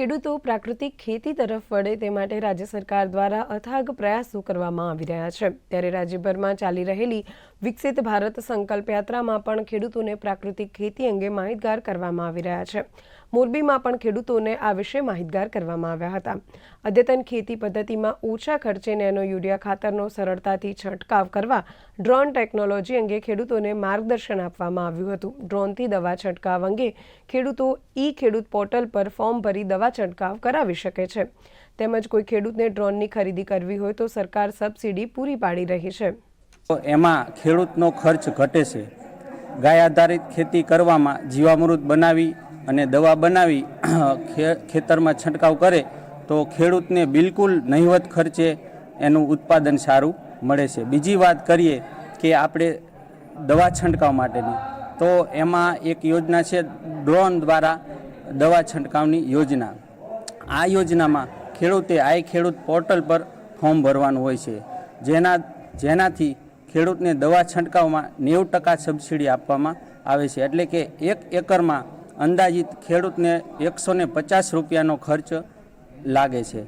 ખેડૂતો પ્રાકૃતિક ખેતી તરફ વળે તે માટે રાજ્ય સરકાર દ્વારા અથાગ પ્રયાસો કરવામાં આવી રહ્યા છે. ત્યારે રાજ્યભરમાં ચાલી રહેલી વિકસિત ભારત સંકલ્પ યાત્રામાં પણ ખેડૂતોને પ્રાકૃતિક ખેતી અંગે માહિતગાર કરવામાં આવી રહ્યા છે. મોરબીમાં પણ ખેડૂતોને આ વિશે માહિતગાર કરવામાં આવ્યા હતા. અદ્યતન ખેતી પદ્ધતિમાં ઓછા ખર્ચે નેનો યુરિયા ખાતરનો સરળતાથી છંટકાવ કરવા ડ્રોન ટેકનોલોજી અંગે ખેડૂતોને માર્ગદર્શન આપવામાં આવ્યું હતું. ડ્રોનથી દવા છંટકાવ અંગે ખેડૂતો ઈ ખેડૂત પોર્ટલ પર ફોર્મ ભરી દવા છંટકાવ કરાવી શકે છે. તેમજ કોઈ ખેડૂતને ડ્રોનની ખરીદી કરવી હોય તો સરકાર સબસિડી પૂરી પાડી રહી છે. એમાં ખેડૂતનો ખર્ચ ઘટે છે. ગાય આધારિત ખેતી કરવામાં જીવામૃત બનાવી અને દવા બનાવી ખેતરમાં છંટકાવ કરે તો ખેડૂતને બિલકુલ નહિવત ખર્ચે એનું ઉત્પાદન સારું મળે છે. બીજી વાત કરીએ કે આપણે દવા છંટકાવ માટેની, તો એમાં એક યોજના છે ડ્રોન દ્વારા દવા છંટકાવની યોજના. આ યોજનામાં ખેડૂતે આઈ ખેડૂત પોર્ટલ પર ફોર્મ ભરવાનું હોય છે. જેના, જેનાથી ખેડૂતને દવા છંટકાવમાં નેવું ટકા સબસિડી આપવામાં આવે છે. એટલે કે એક એકરમાં અંદાજિત ખેડૂતને એકસો પચાસ રૂપિયાનો ખર્ચ લાગે છે.